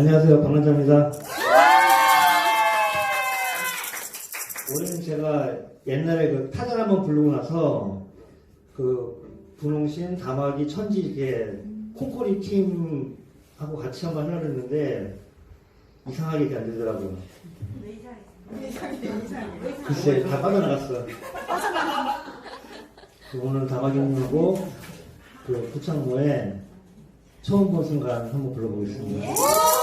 안녕하세요. 박난자입니다. 올해는 제가 옛날에 그 타잔 한번 부르고 나서 그 분홍신, 다마귀, 천지 이렇게 콩코리 팀하고 같이 한번 하려고 했는데 이상하게 이게 안 되더라고요. 글쎄, 다 빠져나갔어. 그거는 다마귀 형하고 그 부창모에 그 처음 본 순간 한번 불러보겠습니다.